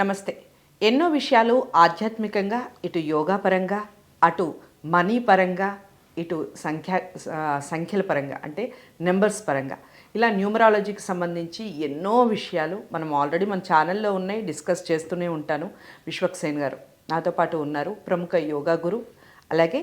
నమస్తే. ఎన్నో విషయాలు ఆధ్యాత్మికంగా ఇటు యోగా పరంగా అటు మనీ పరంగా ఇటు సంఖ్యా సంఖ్యల పరంగా అంటే నెంబర్స్ పరంగా. ఇలా న్యూమరాలజీకి సంబంధించి ఎన్నో విషయాలు మనం ఆల్రెడీ మన ఛానల్లో ఉన్నాయి డిస్కస్ చేస్తూనే ఉంటాను. విశ్వక్సేన్ గారు నాతో పాటు ఉన్నారు ప్రముఖ యోగా గురు అలాగే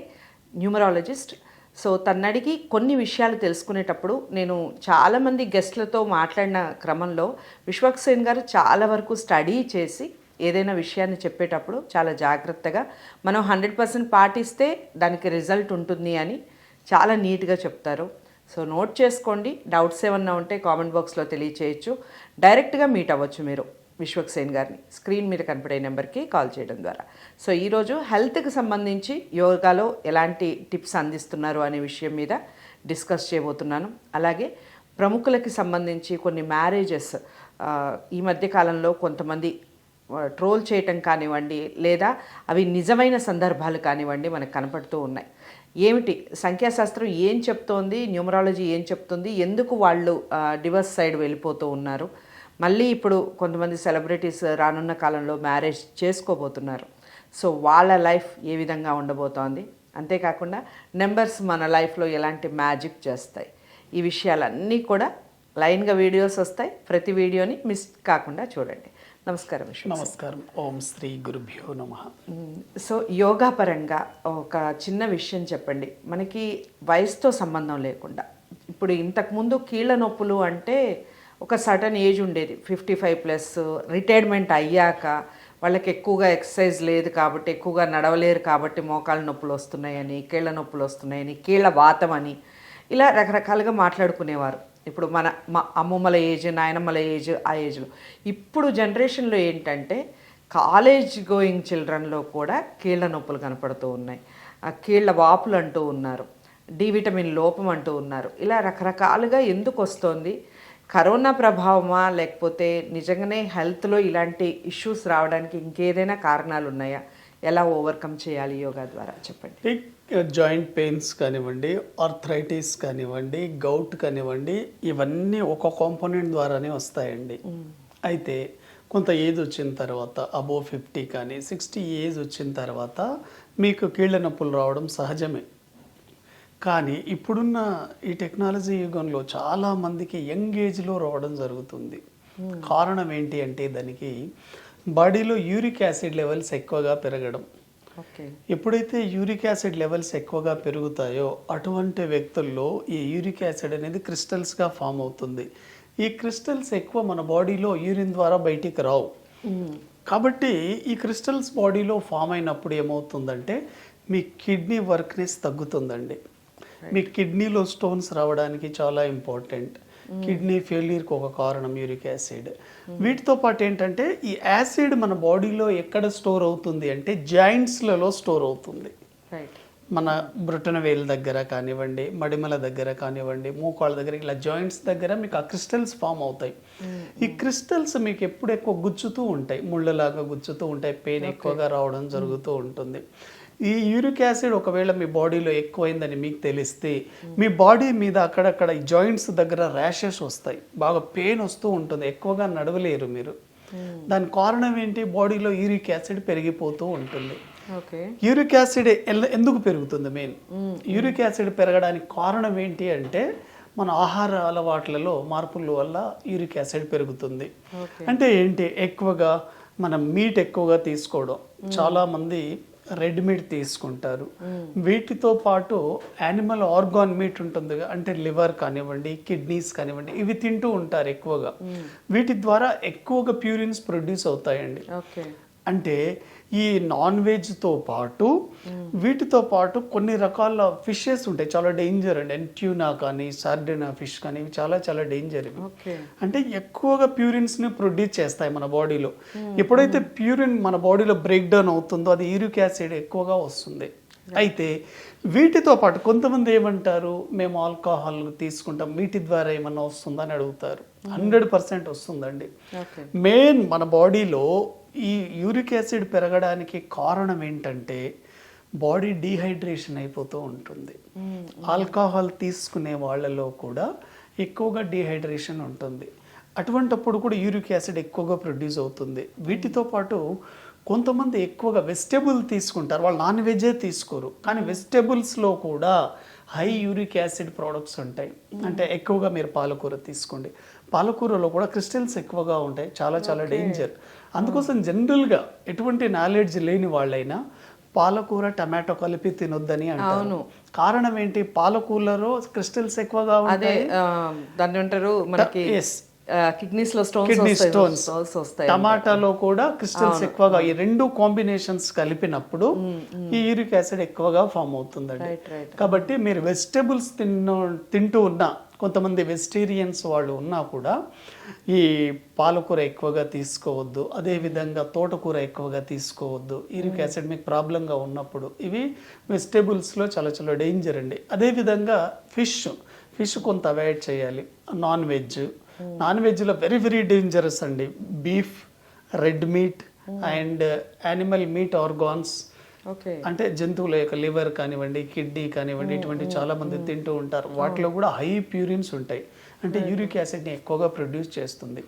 న్యూమరాలజిస్ట్ సో తన్నడికి కొన్ని విషయాలు తెలుసుకునేటప్పుడు నేను చాలామంది గెస్ట్లతో మాట్లాడిన క్రమంలో విశ్వక్సేన్ గారు చాలా వరకు స్టడీ చేసి ఏదైనా విషయాన్ని చెప్పేటప్పుడు చాలా జాగ్రత్తగా మనం హండ్రెడ్ పర్సెంట్ పాటిస్తే దానికి రిజల్ట్ ఉంటుంది అని చాలా నీట్గా చెప్తారు. సో నోట్ చేసుకోండి డౌట్స్ ఏమన్నా ఉంటే కామెంట్ బాక్స్లో తెలియచేయచ్చు. డైరెక్ట్గా మీట్ అవ్వచ్చు మీరు. విశ్వక్సేన్ గారిని స్క్రీన్ మీద కనపడే నెంబర్కి కాల్ చేయడం ద్వారా. సో ఈరోజు హెల్త్కి సంబంధించి యోగాలో ఎలాంటి టిప్స్ అందిస్తున్నారు అనే విషయం మీద డిస్కస్ చేయబోతున్నాను. అలాగే ప్రముఖులకి సంబంధించి కొన్ని మ్యారేజెస్ ఈ మధ్య కాలంలో కొంతమంది ట్రోల్ చేయటం కానివ్వండి లేదా అవి నిజమైన సందర్భాలు కానివ్వండి మనకు కనపడుతూ ఉన్నాయి. ఏమిటి? సంఖ్యాశాస్త్రం ఏం చెప్తోంది? న్యూమరాలజీ ఏం చెప్తుంది? ఎందుకు వాళ్ళు డివర్స్ సైడ్ వెళ్ళిపోతూ ఉన్నారు? మళ్ళీ ఇప్పుడు కొంతమంది సెలబ్రిటీస్ రానున్న కాలంలో మ్యారేజ్ చేసుకోబోతున్నారు. సో వాళ్ళ లైఫ్ ఏ విధంగా ఉండబోతోంది? అంతేకాకుండా నెంబర్స్ మన లైఫ్లో ఎలాంటి మ్యాజిక్ చేస్తాయి? ఈ విషయాలన్నీ కూడా లైన్గా వీడియోస్ వస్తాయి. ప్రతి వీడియోని మిస్ కాకుండా చూడండి. నమస్కారం నమస్కారం. ఓం శ్రీ గురుభ్యో నమ. సో యోగా పరంగా ఒక చిన్న విషయం చెప్పండి. మనకి వయసుతో సంబంధం లేకుండా. ఇప్పుడు ఇంతకుముందు కీళ్ళ నొప్పులు అంటే ఒక సటన్ ఏజ్ ఉండేది. ఫిఫ్టీ ఫైవ్ ప్లస్ రిటైర్మెంట్ అయ్యాక వాళ్ళకి ఎక్కువగా ఎక్సర్సైజ్ లేదు కాబట్టి ఎక్కువగా నడవలేరు కాబట్టి మోకాళ్ళ నొప్పులు వస్తున్నాయని కీళ్ళ నొప్పులు వస్తున్నాయని కీళ్ళ వాతం అని ఇలా రకరకాలుగా మాట్లాడుకునేవారు. ఇప్పుడు మన మా అమ్మమ్మల ఏజ్ నాయనమ్మల ఏజ్ ఆ ఏజ్లో ఇప్పుడు జనరేషన్లో ఏంటంటే కాలేజ్ గోయింగ్ చిల్డ్రన్లో కూడా కీళ్ళ నొప్పులు కనపడుతూ ఉన్నాయి. ఆ కీళ్ళ వాపులు అంటూ ఉన్నారు. డి విటమిన్ లోపం అంటూ ఉన్నారు. ఇలా రకరకాలుగా ఎందుకు వస్తోంది? కరోనా ప్రభావమా లేకపోతే నిజంగానే హెల్త్లో ఇలాంటి ఇష్యూస్ రావడానికి ఇంకేదైనా కారణాలు ఉన్నాయా ఎలా ఓవర్కమ్ చేయాలి యోగా ద్వారా? చెప్పండి. జాయింట్ పెయిన్స్ కానివ్వండి ఆర్థరైటిస్ కానివ్వండి గౌట్ కానివ్వండి ఇవన్నీ ఒక కాంపోనెంట్ ద్వారానే వస్తాయండి. అయితే కొంత ఏజ్ వచ్చిన తర్వాత అబోవ్ ఫిఫ్టీ కానీ సిక్స్టీ ఏజ్ వచ్చిన తర్వాత మీకు కీళ్ళ నొప్పులు రావడం సహజమే. కానీ ఇప్పుడున్న ఈ టెక్నాలజీ యుగంలో చాలా మందికి యంగ్ ఏజ్లో రావడం జరుగుతుంది. కారణం ఏంటి అంటే దానికి బాడీలో యూరిక్ యాసిడ్ లెవెల్స్ ఎక్కువగా పెరగడం. ఓకే. ఎప్పుడైతే యూరిక్ యాసిడ్ లెవెల్స్ ఎక్కువగా పెరుగుతాయో అటువంటి వ్యక్తుల్లో ఈ యూరిక్ యాసిడ్ అనేది క్రిస్టల్స్గా ఫామ్ అవుతుంది. ఈ క్రిస్టల్స్ ఎక్కువ మన బాడీలో యూరిన్ ద్వారా బయటికి రావు. కాబట్టి ఈ క్రిస్టల్స్ బాడీలో ఫామ్ అయినప్పుడు ఏమవుతుందంటే మీ కిడ్నీ వర్క్నెస్ తగ్గుతుందండి. మీ కిడ్నీలో స్టోన్స్ రావడానికి చాలా ఇంపార్టెంట్. కిడ్నీ ఫెయిల్యూర్కి ఒక కారణం యూరిక్ యాసిడ్. వీటితో పాటు ఏంటంటే ఈ యాసిడ్ మన బాడీలో ఎక్కడ స్టోర్ అవుతుంది అంటే జాయింట్స్లలో స్టోర్ అవుతుంది. మన బ్రొటన వేలు దగ్గర కానివ్వండి మడిమల దగ్గర కానివ్వండి మోకాళ్ళ దగ్గర ఇలా జాయింట్స్ దగ్గర మీకు ఆ క్రిస్టల్స్ ఫామ్ అవుతాయి. ఈ క్రిస్టల్స్ మీకు ఎప్పుడు ఎక్కువ గుచ్చుతూ ఉంటాయి. ముళ్ళలాగా గుచ్చుతూ ఉంటాయి. పెయిన్ ఎక్కువగా రావడం జరుగుతూ ఉంటుంది. ఈ యూరిక్ యాసిడ్ ఒకవేళ మీ బాడీలో ఎక్కువైందని మీకు తెలిస్తే మీ బాడీ మీద అక్కడక్కడ జాయింట్స్ దగ్గర ర్యాషెస్ వస్తాయి. బాగా పెయిన్ వస్తూ ఉంటుంది. ఎక్కువగా నడవలేరు మీరు. దాని కారణం ఏంటి? బాడీలో యూరిక్ యాసిడ్ పెరిగిపోతూ ఉంటుంది. యూరిక్ యాసిడ్ ఎందుకు పెరుగుతుంది మెయిన్? యూరిక్ యాసిడ్ పెరగడానికి కారణం ఏంటి అంటే మన ఆహార అలవాట్లలో మార్పుల వల్ల యూరిక్ యాసిడ్ పెరుగుతుంది. అంటే ఏంటి? ఎక్కువగా మనం మీట్ ఎక్కువగా తీసుకోవడం. చాలా మంది రెడ్ మీట్ తీసుకుంటారు. వీటితో పాటు యానిమల్ ఆర్గాన్ మీట్ ఉంటుంది అంటే లివర్ కానివ్వండి కిడ్నీస్ కానివ్వండి ఇవి తింటూ ఉంటారు ఎక్కువగా. వీటి ద్వారా ఎక్కువగా ప్యూరిన్స్ ప్రొడ్యూస్ అవుతాయండి. అంటే ఈ నాన్ వెజ్తో పాటు వీటితో పాటు కొన్ని రకాల ఫిషెస్ ఉంటాయి. చాలా డేంజర్ అండి. ట్యూనా కానీ సార్డినా ఫిష్ కానీ ఇవి చాలా చాలా డేంజర్ ఇవి. అంటే ఎక్కువగా ప్యూరిన్స్ని ప్రొడ్యూస్ చేస్తాయి మన బాడీలో ఎప్పుడైతే ప్యూరిన్ మన బాడీలో బ్రేక్ డౌన్ అవుతుందో అది యూరిక్ యాసిడ్ ఎక్కువగా వస్తుంది. అయితే వీటితో పాటు కొంతమంది ఏమంటారు? మేము ఆల్కహాల్ తీసుకుంటాం. వీటి ద్వారా ఏమన్నా వస్తుందా అని అడుగుతారు. హండ్రెడ్ పర్సెంట్ వస్తుందండి. మెయిన్ మన బాడీలో ఈ యూరిక్ యాసిడ్ పెరగడానికి కారణం ఏంటంటే బాడీ డీహైడ్రేషన్ అయిపోతూ ఉంటుంది. ఆల్కహాల్ తీసుకునే వాళ్ళలో కూడా ఎక్కువగా డీహైడ్రేషన్ ఉంటుంది. అటువంటప్పుడు కూడా యూరిక్ యాసిడ్ ఎక్కువగా ప్రొడ్యూస్ అవుతుంది. వీటితో పాటు కొంతమంది ఎక్కువగా వెజిటేబుల్ తీసుకుంటారు. వాళ్ళు నాన్ వెజే తీసుకోరు. కానీ వెజిటేబుల్స్లో కూడా హై యూరిక్ యాసిడ్ ప్రోడక్ట్స్ ఉంటాయి. అంటే ఎక్కువగా మీరు పాలకూర తీసుకోండి. పాలకూరలో కూడా క్రిస్టల్స్ ఎక్కువగా ఉంటాయి. చాలా చాలా డేంజర్. అందుకోసం జనరల్గా ఎటువంటి నాలెడ్జ్ లేని వాళ్ళైనా పాలకూర టమాటో కలిపి తినొద్దని అంటారు. కారణం ఏంటి? పాలకూరలో క్రిస్టల్స్ ఎక్కువగా ఉంటాయి. దాన్ని అంటారు మనకి. కిడ్నీస్లో స్టోన్స్ కిడ్నీ స్టోన్స్. వస్తాయి టమాటాలో కూడా క్రిస్టల్స్ ఎక్కువగా ఈ రెండు కాంబినేషన్స్ కలిపినప్పుడు ఈ యూరిక్ యాసిడ్ ఎక్కువగా ఫామ్ అవుతుందండి. కాబట్టి మీరు వెజిటేబుల్స్ తిన్న తింటూ ఉన్నా కొంతమంది వెజిటేరియన్స్ వాళ్ళు ఉన్నా కూడా ఈ పాలకూర ఎక్కువగా తీసుకోవద్దు అదేవిధంగా తోటకూర ఎక్కువగా తీసుకోవద్దు. యూరిక్ యాసిడ్ మీకు ప్రాబ్లంగా ఉన్నప్పుడు ఇవి వెజిటేబుల్స్లో చాలా చాలా డేంజర్ అండి. అదేవిధంగా ఫిష్ ఫిష్ కొంత అవాయిడ్ చేయాలి. నాన్ వెజ్ నాన్ వెజ్లో వెరీ వెరీ డేంజరస్ అండి. Beef red meat and animal meat organs అంటే జంతువుల యొక్క లివర్ కానివ్వండి కిడ్నీ కానివ్వండి ఇటువంటి చాలా మంది తింటూ ఉంటారు. వాటిలో కూడా హై ప్యూరిన్స్ ఉంటాయి. అంటే యూరిక్ యాసిడ్ని ఎక్కువగా ప్రొడ్యూస్ చేస్తుంది.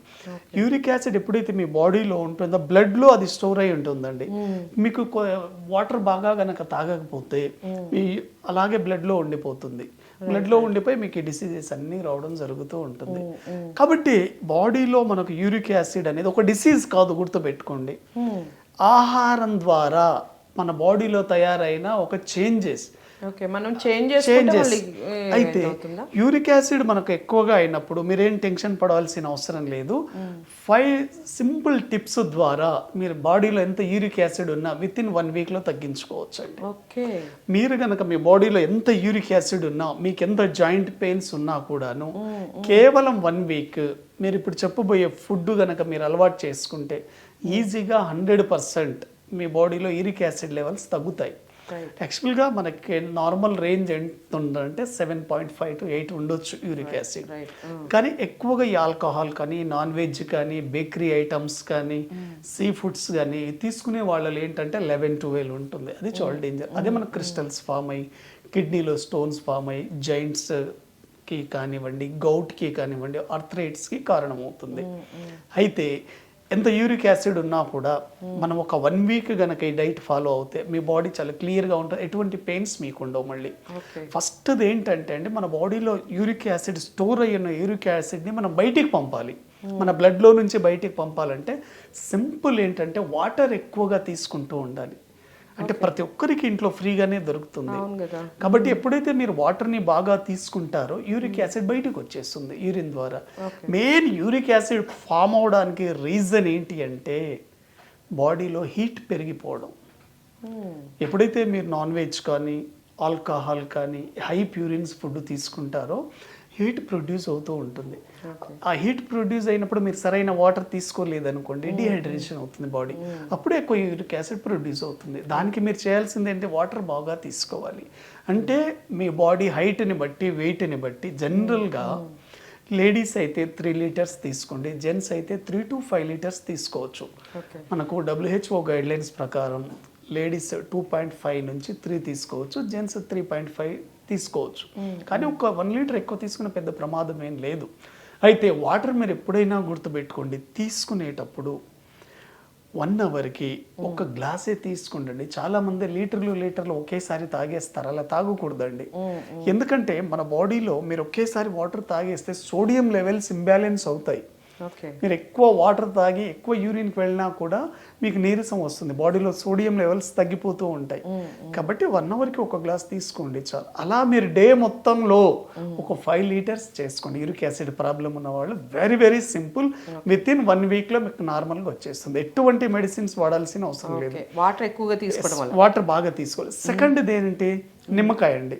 యూరిక్ యాసిడ్ ఎప్పుడైతే మీ బాడీలో ఉంటుందో బ్లడ్లో అది స్టోర్ అయి ఉంటుందండి. మీకు వాటర్ బాగా గనక తాగకపోతే మీ అలాగే బ్లడ్లో ఉండిపోతుంది. బ్లడ్లో ఉండిపోయి మీకు ఈ డిసీజెస్ అన్నీ రావడం జరుగుతూ ఉంటుంది. కాబట్టి బాడీలో మనకు యూరిక్ యాసిడ్ అనేది ఒక డిసీజ్ కాదు గుర్తుపెట్టుకోండి. ఆహారం ద్వారా మన బాడీలో తయారైన ఒక చేంజెస్. ఓకే మనం చేంజెస్. అయితే యూరిక్ యాసిడ్ మనకు ఎక్కువగా అయినప్పుడు మీరేం టెన్షన్ పడాల్సిన అవసరం లేదు. ఫైవ్ సింపుల్ టిప్స్ ద్వారా మీరు బాడీలో ఎంత యూరిక్ యాసిడ్ ఉన్నా విత్ ఇన్ వన్ వీక్లో తగ్గించుకోవచ్చు అండి ఓకే. మీరు కనుక మీ బాడీలో ఎంత యూరిక్ యాసిడ్ ఉన్నా మీకు ఎంత జాయింట్ పెయిన్స్ ఉన్నా కూడాను కేవలం వన్ వీక్ మీరు ఇప్పుడు చెప్పబోయే ఫుడ్ కనుక మీరు అలవాటు చేసుకుంటే ఈజీగా హండ్రెడ్ పర్సెంట్ మీ బాడీలో యూరిక్ యాసిడ్ లెవెల్స్ తగ్గుతాయి. యాక్చువల్గా మనకి నార్మల్ రేంజ్ ఎంత ఉందంటే seven point five to eight ఉండొచ్చు యూరిక్ యాసిడ్. రైట్ కానీ ఎక్కువగా ఈ ఆల్కహాల్ కానీ నాన్ వెజ్ కానీ బేకరీ ఐటమ్స్ కానీ సీ ఫుడ్స్ కానీ తీసుకునే వాళ్ళలో ఏంటంటే లెవెన్ ట్వెల్వ్ ఉంటుంది. అది చాలా డేంజర్. అదే మన క్రిస్టల్స్ ఫామ్ అయ్యి కిడ్నీలో స్టోన్స్ ఫామ్ అయ్యి జాయింట్స్కి కానివ్వండి గౌట్కి కానివ్వండి ఆర్థరైట్స్కి కారణమవుతుంది. అయితే ఎంత యూరిక్ యాసిడ్ ఉన్నా కూడా మనం ఒక వన్ వీక్ గనక ఈ డైట్ ఫాలో అవుతే మీ బాడీ చాలా క్లియర్గా ఉంటుంది. ఎటువంటి పెయిన్స్ మీకు ఉండవు మళ్ళీ. ఫస్ట్ది ఏంటంటే అండి మన బాడీలో యూరిక్ యాసిడ్ స్టోర్ అయిన యూరిక్ యాసిడ్ని మనం బయటికి పంపాలి. మన బ్లడ్లో నుంచి బయటికి పంపాలంటే సింపుల్ ఏంటంటే వాటర్ ఎక్కువగా తీసుకుంటూ ఉండాలి. అంటే ప్రతి ఒక్కరికి ఇంట్లో ఫ్రీగానే దొరుకుతుంది. కాబట్టి ఎప్పుడైతే మీరు వాటర్ని బాగా తీసుకుంటారో యూరిక్ యాసిడ్ బయటకు వచ్చేస్తుంది యూరిన్ ద్వారా. మెయిన్ యూరిక్ యాసిడ్ ఫామ్ అవడానికి రీజన్ ఏంటి అంటే బాడీలో హీట్ పెరిగిపోవడం. ఎప్పుడైతే మీరు నాన్ వెజ్ కానీ ఆల్కహాల్ కానీ హై ప్యూరిన్స్ ఫుడ్ తీసుకుంటారో హీట్ ప్రొడ్యూస్ అవుతూ ఉంటుంది. ఆ హీట్ ప్రొడ్యూస్ అయినప్పుడు మీరు సరైన వాటర్ తీసుకోలేదు అనుకోండి డిహైడ్రేషన్ అవుతుంది బాడీ. అప్పుడే ఎక్కువ యూరిక్ యాసిడ్ ప్రొడ్యూస్ అవుతుంది. దానికి మీరు చేయాల్సింది ఏంటి? వాటర్ బాగా తీసుకోవాలి. అంటే మీ బాడీ హైట్ని బట్టి వెయిట్ని బట్టి జనరల్గా లేడీస్ అయితే త్రీ లీటర్స్ తీసుకోండి. జెంట్స్ అయితే త్రీ టు ఫైవ్ లీటర్స్ తీసుకోవచ్చు. మనకు డబ్ల్యూహెచ్ఓ గైడ్ లైన్స్ ప్రకారం లేడీస్ టూ పాయింట్ ఫైవ్ నుంచి త్రీ తీసుకోవచ్చు. జెంట్స్ త్రీ పాయింట్ ఫైవ్ తీసుకోవచ్చు. కానీ ఒక వన్ లీటర్ ఎక్కువ తీసుకునే పెద్ద ప్రమాదం ఏం లేదు. అయితే వాటర్ మీరు ఎప్పుడైనా గుర్తుపెట్టుకోండి. తీసుకునేటప్పుడు వన్ అవర్కి ఒక గ్లాసే తీసుకుండండి. చాలా మంది లీటర్లు లీటర్లు ఒకేసారి తాగేస్తారు. అలా తాగకూడదండి. ఎందుకంటే మన బాడీలో మీరు ఒకేసారి వాటర్ తాగేస్తే సోడియం లెవెల్స్ ఇంబ్యాలెన్స్ అవుతాయి. మీరు ఎక్కువ వాటర్ తాగి ఎక్కువ యూరిన్కి వెళ్ళినా కూడా మీకు నీరసం వస్తుంది. బాడీలో సోడియం లెవెల్స్ తగ్గిపోతూ ఉంటాయి. కాబట్టి వన్ అవర్కి ఒక గ్లాస్ తీసుకోండి చాలు. అలా మీరు డే మొత్తంలో ఒక ఫైవ్ లీటర్స్ చేసుకోండి. యూరిక్ యాసిడ్ ప్రాబ్లం ఉన్న వాళ్ళు very very simple. Within one వీక్లో మీకు నార్మల్గా వచ్చేస్తుంది. ఎటువంటి మెడిసిన్స్ వాడాల్సిన అవసరం లేదు. వాటర్ ఎక్కువగా తీసుకోవడం వాటర్ బాగా తీసుకోవాలి. సెకండ్ ఏంటి? నిమ్మకాయ అండి.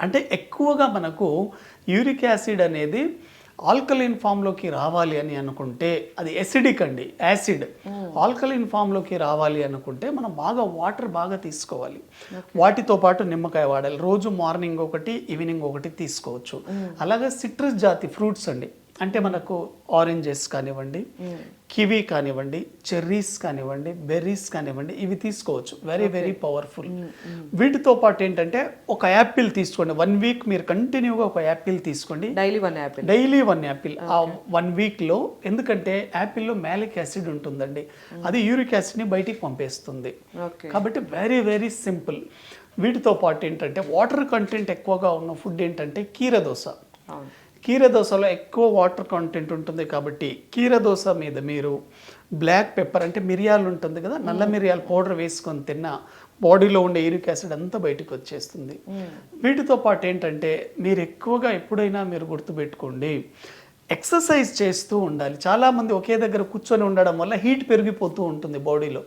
అంటే ఎక్కువగా మనకు యూరిక్ యాసిడ్ అనేది ఆల్కలిన్ ఫామ్లోకి రావాలి అని అనుకుంటే అది ఎసిడిక్ అండి యాసిడ్ ఆల్కలిన్ ఫామ్లోకి రావాలి అనుకుంటే మనం బాగా వాటర్ బాగా తీసుకోవాలి. వాటితో పాటు నిమ్మకాయ వాడాలి. రోజు మార్నింగ్ ఒకటి ఈవినింగ్ ఒకటి తీసుకోవచ్చు. అలాగే సిట్రస్ జాతి ఫ్రూట్స్ అండి. అంటే మనకు ఆరెంజెస్ కానివ్వండి కివీ కానివ్వండి చెర్రీస్ కానివ్వండి బెర్రీస్ కానివ్వండి ఇవి తీసుకోవచ్చు. వెరీ వెరీ పవర్ఫుల్ వీటితో పాటు ఏంటంటే ఒక యాపిల్ తీసుకోండి. వన్ వీక్ మీరు కంటిన్యూగా ఒక యాపిల్ తీసుకోండి. Daily one apple daily one apple ఆ వన్ వీక్లో ఎందుకంటే యాపిల్లో మ్యాలిక్ యాసిడ్ ఉంటుందండి. అది యూరిక్ యాసిడ్ని బయటికి పంపేస్తుంది. కాబట్టి వెరీ వెరీ సింపుల్ వీటితో పాటు ఏంటంటే వాటర్ కంటెంట్ ఎక్కువగా ఉన్న ఫుడ్ ఏంటంటే కీర దోశ. అవును. కీర దోశలో ఎక్కువ వాటర్ కంటెంట్ ఉంటుంది కాబట్టి కీర దోశ మీద మీరు బ్లాక్ పెప్పర్ అంటే మిరియాలు ఉంటుంది కదా నల్ల మిరియాల పౌడర్ వేసుకొని తిన్నా బాడీలో ఉండే యూరిక్ యాసిడ్ అంతా బయటకు వచ్చేస్తుంది. వీటితో పాటు ఏంటంటే మీరు ఎక్కువగా ఎప్పుడైనా మీరు గుర్తుపెట్టుకోండి ఎక్సర్సైజ్ చేస్తూ ఉండాలి. చాలా మంది ఒకే దగ్గర కూర్చొని ఉండడం వల్ల హీట్ పెరిగిపోతూ ఉంటుంది బాడీలో.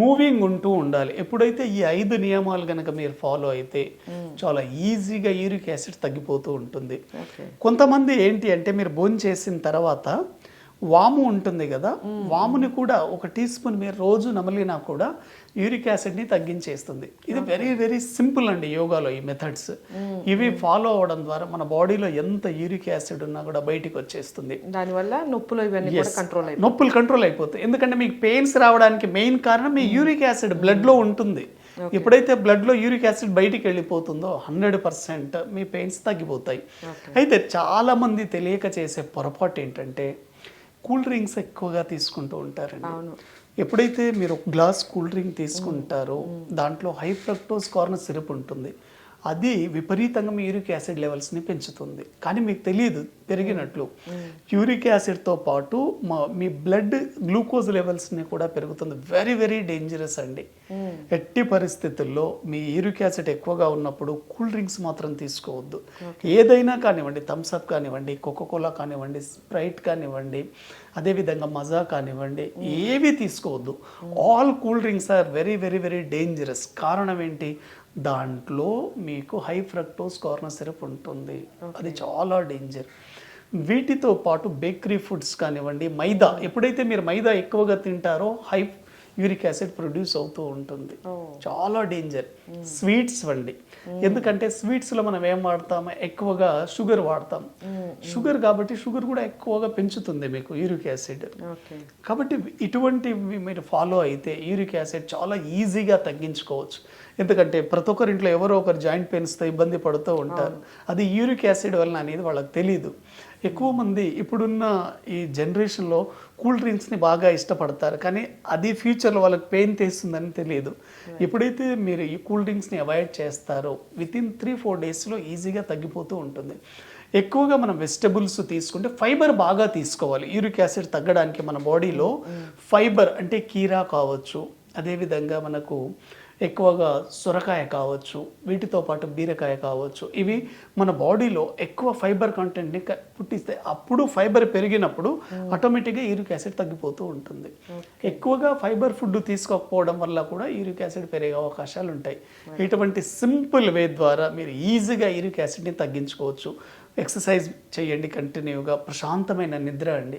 మూవింగ్ ఉంటూ ఉండాలి. ఎప్పుడైతే ఈ ఐదు నియమాలు కనుక మీరు ఫాలో అయితే చాలా ఈజీగా యూరిక్ యాసిడ్ తగ్గిపోతూ ఉంటుంది. కొంతమంది ఏంటి అంటే మీరు భోజనం చేసిన తర్వాత వాము ఉంటుంది కదా వాముని కూడా ఒక టీ స్పూన్ మీరు రోజు నమలినా కూడా యూరిక్ యాసిడ్ని తగ్గించేస్తుంది. ఇది వెరీ వెరీ సింపుల్ అండి యోగాలో ఈ మెథడ్స్ ఇవి ఫాలో అవడం ద్వారా మన బాడీలో ఎంత యూరిక్ యాసిడ్ ఉన్నా కూడా బయటికి వచ్చేస్తుంది. దానివల్ల నొప్పులు ఇవన్నీ కంట్రోల్ నొప్పులు కంట్రోల్ అయిపోతాయి. ఎందుకంటే మీకు పెయిన్స్ రావడానికి మెయిన్ కారణం మీ యూరిక్ యాసిడ్ బ్లడ్లో ఉంటుంది ఎప్పుడైతే బ్లడ్లో యూరిక్ యాసిడ్ బయటికి వెళ్ళిపోతుందో హండ్రెడ్ పర్సెంట్ మీ పెయిన్స్ తగ్గిపోతాయి. అయితే చాలా మంది తెలియక చేసే పొరపాటు ఏంటంటే కూల్ డ్రింక్స్ ఎక్కువగా తీసుకుంటూ ఉంటారండి. ఎప్పుడైతే మీరు ఒక గ్లాస్ కూల్ డ్రింక్ తీసుకుంటారో దాంట్లో హై ఫ్రక్టోస్ కార్న్ సిరప్ ఉంటుంది. అది విపరీతంగా మీ యూరిక్ యాసిడ్ లెవెల్స్ని పెంచుతుంది. కానీ మీకు తెలియదు పెరిగినట్లు. యూరిక్ యాసిడ్తో పాటు మా మీ బ్లడ్ గ్లూకోజ్ లెవెల్స్ని కూడా పెరుగుతుంది. వెరీ వెరీ డేంజరస్ అండి. ఎట్టి పరిస్థితుల్లో మీ యూరిక్ యాసిడ్ ఎక్కువగా ఉన్నప్పుడు కూల్ డ్రింక్స్ మాత్రం తీసుకోవద్దు. ఏదైనా కానివ్వండి థమ్స్అప్ కానివ్వండి కోకోకోలా కానివ్వండి స్ప్రైట్ కానివ్వండి అదేవిధంగా మజా కానివ్వండి ఏవి తీసుకోవద్దు. All cool drinks are very very very dangerous. కారణం ఏంటి? దాంట్లో మీకు హై ఫ్రక్టోస్ కార్న్ సిరప్ ఉంటుంది. అది చాలా డేంజర్. వీటితో పాటు బేకరీ ఫుడ్స్ కానివ్వండి మైదా. ఎప్పుడైతే మీరు మైదా ఎక్కువగా తింటారో హై యూరిక్ యాసిడ్ ప్రొడ్యూస్ అవుతూ ఉంటుంది. చాలా డేంజర్. స్వీట్స్ వండి. ఎందుకంటే స్వీట్స్లో మనం ఏం వాడతాం ఎక్కువగా షుగర్ వాడతాం షుగర్ కాబట్టి షుగర్ కూడా ఎక్కువగా పెంచుతుంది మీకు యూరిక్ యాసిడ్. కాబట్టి ఇటువంటివి మీరు ఫాలో అయితే యూరిక్ యాసిడ్ చాలా ఈజీగా తగ్గించుకోవచ్చు. ఎందుకంటే ప్రతి ఒక్కరి ఇంట్లో ఎవరో ఒకరు జాయింట్ పెయిన్స్తో ఇబ్బంది పడుతూ ఉంటారు. అది యూరిక్ యాసిడ్ వలన అనేది వాళ్ళకి తెలియదు ఎక్కువ మంది ఇప్పుడున్న ఈ జనరేషన్లో కూల్ డ్రింక్స్ని బాగా ఇష్టపడతారు. కానీ అది ఫ్యూచర్లో వాళ్ళకి పెయిన్ తెస్తుందని తెలియదు ఎప్పుడైతే మీరు ఈ కూల్ డ్రింక్స్ని అవాయిడ్ చేస్తారో విత్ ఇన్ త్రీ ఫోర్ డేస్లో ఈజీగా తగ్గిపోతూ ఉంటుంది. ఎక్కువగా మనం వెజిటబుల్స్ తీసుకుంటే ఫైబర్ బాగా తీసుకోవాలి. యూరిక్ యాసిడ్ తగ్గడానికి మన బాడీలో ఫైబర్ అంటే కీరా కావచ్చు. అదేవిధంగా మనకు ఎక్కువగా సొరకాయ కావచ్చు వీటితో పాటు బీరకాయ కావచ్చు ఇవి మన బాడీలో ఎక్కువ ఫైబర్ కంటెంట్ని పుట్టిస్తే అప్పుడు ఫైబర్ పెరిగినప్పుడు ఆటోమేటిక్గా యూరిక్ యాసిడ్ తగ్గిపోతూ ఉంటుంది. ఎక్కువగా ఫైబర్ ఫుడ్ తీసుకోకపోవడం వల్ల కూడా యూరిక్ యాసిడ్ పెరిగే అవకాశాలు ఉంటాయి ఇటువంటి సింపుల్ వే ద్వారా మీరు ఈజీగా యూరిక్ యాసిడ్ని తగ్గించుకోవచ్చు. ఎక్సర్సైజ్ చేయండి కంటిన్యూగా ప్రశాంతమైన నిద్ర అండి.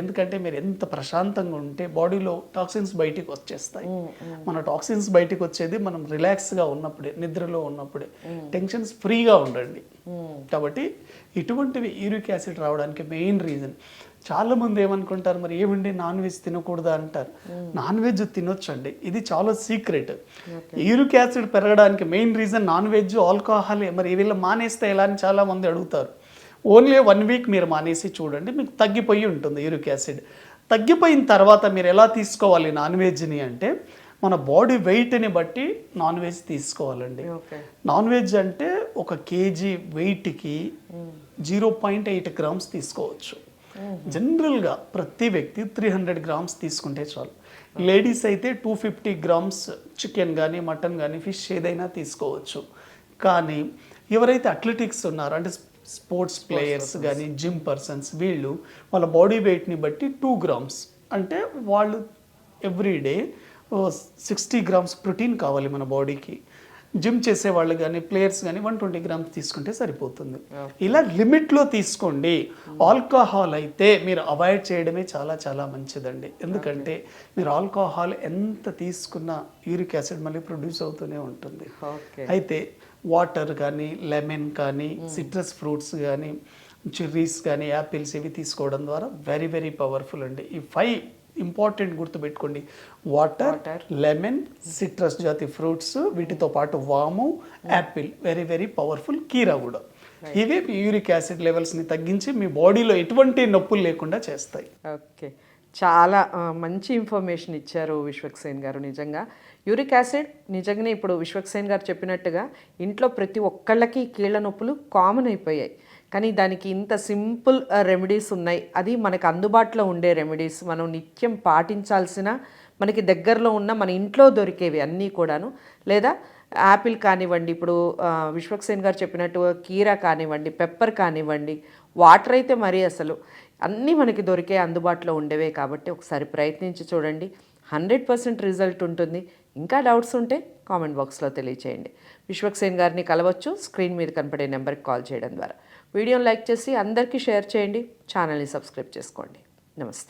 ఎందుకంటే మీరు ఎంత ప్రశాంతంగా ఉంటే బాడీలో టాక్సిన్స్ బయటికి వచ్చేస్తాయి. మన టాక్సిన్స్ బయటికి వచ్చేది మనం రిలాక్స్గా ఉన్నప్పుడే నిద్రలో ఉన్నప్పుడే. టెన్షన్స్ ఫ్రీగా ఉండండి. కాబట్టి ఇటువంటివి యూరిక్ యాసిడ్ రావడానికి మెయిన్ రీజన్ చాలా మంది ఏమనుకుంటారు మరి ఏమండి నాన్ వెజ్ తినకూడదా? అంటారు. నాన్ వెజ్ తినొచ్చు అండి ఇది చాలా సీక్రెట్. యూరిక్ యాసిడ్ పెరగడానికి main reason non veg alcohol మరి వీళ్ళు మానేస్తే ఎలా అని చాలా మంది అడుగుతారు. ఓన్లీ వన్ వీక్ మీరు మానేసి చూడండి మీకు తగ్గిపోయి ఉంటుంది యూరిక్ యాసిడ్. తగ్గిపోయిన తర్వాత మీరు ఎలా తీసుకోవాలి నాన్ వెజ్ని అంటే మన బాడీ వెయిట్ని బట్టి నాన్ వెజ్ తీసుకోవాలండి. నాన్ వెజ్ అంటే ఒక కేజీ వెయిట్కి జీరో పాయింట్ ఎయిట్ గ్రామ్స్ తీసుకోవచ్చు. జనరల్గా ప్రతి వ్యక్తి త్రీ హండ్రెడ్ గ్రామ్స్ తీసుకుంటే చాలు. లేడీస్ అయితే టూ ఫిఫ్టీ గ్రామ్స్ చికెన్ కానీ మటన్ కానీ ఫిష్ ఏదైనా తీసుకోవచ్చు. కానీ ఎవరైతే అథ్లెటిక్స్ ఉన్నారో అంటే స్పోర్ట్స్ ప్లేయర్స్ కానీ జిమ్ పర్సన్స్ వీళ్ళు వాళ్ళ బాడీ వెయిట్ని బట్టి టూ గ్రామ్స్ అంటే వాళ్ళు ఎవ్రీడే సిక్స్టీ గ్రామ్స్ ప్రోటీన్ కావాలి మన బాడీకి జిమ్ చేసే వాళ్ళు కానీ ప్లేయర్స్ కానీ వన్ ట్వంటీ గ్రామ్స్ తీసుకుంటే సరిపోతుంది. ఇలా లిమిట్లో తీసుకోండి. ఆల్కహాల్ అయితే మీరు అవాయిడ్ చేయడమే చాలా చాలా మంచిదండి. ఎందుకంటే మీరు ఆల్కహాల్ ఎంత తీసుకున్నా యూరిక్ యాసిడ్ మళ్ళీ ప్రొడ్యూస్ అవుతూనే ఉంటుంది. అయితే వాటర్ కానీ లెమన్ కానీ సిట్రస్ ఫ్రూట్స్ కానీ చెర్రీస్ కానీ యాపిల్స్ ఇవి తీసుకోవడం ద్వారా వెరీ వెరీ పవర్ఫుల్ అండి. ఈ ఫైవ్ ఇంపార్టెంట్ గుర్తుపెట్టుకోండి. వాటర్. లెమన్ సిట్రస్ జాతి ఫ్రూట్స్ వీటితో పాటు వాము యాపిల్ వెరీ వెరీ పవర్ఫుల్ కీరా కూడా. ఇవే మీ యూరిక్ యాసిడ్ లెవెల్స్ని తగ్గించి మీ బాడీలో ఎటువంటి నొప్పులు లేకుండా చేస్తాయి. ఓకే. చాలా మంచి ఇన్ఫర్మేషన్ ఇచ్చారు విశ్వక్సేన్ గారు నిజంగా. యూరిక్ యాసిడ్ నిజంగానే ఇప్పుడు విశ్వక్సేన్ గారు చెప్పినట్టుగా ఇంట్లో ప్రతి ఒక్కళ్ళకి కీళ్ళ నొప్పులు కామన్ అయిపోయాయి. కానీ దానికి ఇంత సింపుల్ రెమెడీస్ ఉన్నాయి. అది మనకు అందుబాటులో ఉండే రెమెడీస్. మనం నిత్యం పాటించాల్సిన మనకి దగ్గరలో ఉన్న మన ఇంట్లో దొరికేవి అన్నీ కూడాను. లేదా యాపిల్ కానివ్వండి ఇప్పుడు విశ్వక్సేన్ గారు చెప్పినట్టు కీరా కానివ్వండి పెప్పర్ కానివ్వండి వాటర్ అయితే మరీ అసలు అన్నీ మనకి దొరికే అందుబాటులో ఉండేవే కాబట్టి ఒకసారి ప్రయత్నించి చూడండి. హండ్రెడ్ పర్సెంట్ రిజల్ట్ ఉంటుంది. ఇంకా డౌట్స్ ఉంటే కామెంట్ బాక్స్లో తెలియచేయండి. విశ్వక్సేన్ గారిని కలవచ్చు. స్క్రీన్ మీద కనపడే నెంబర్కి కాల్ చేయడం ద్వారా. వీడియోని లైక్ చేసి అందరికీ షేర్ చేయండి. ఛానల్ని సబ్స్క్రైబ్ చేసుకోండి. నమస్తే.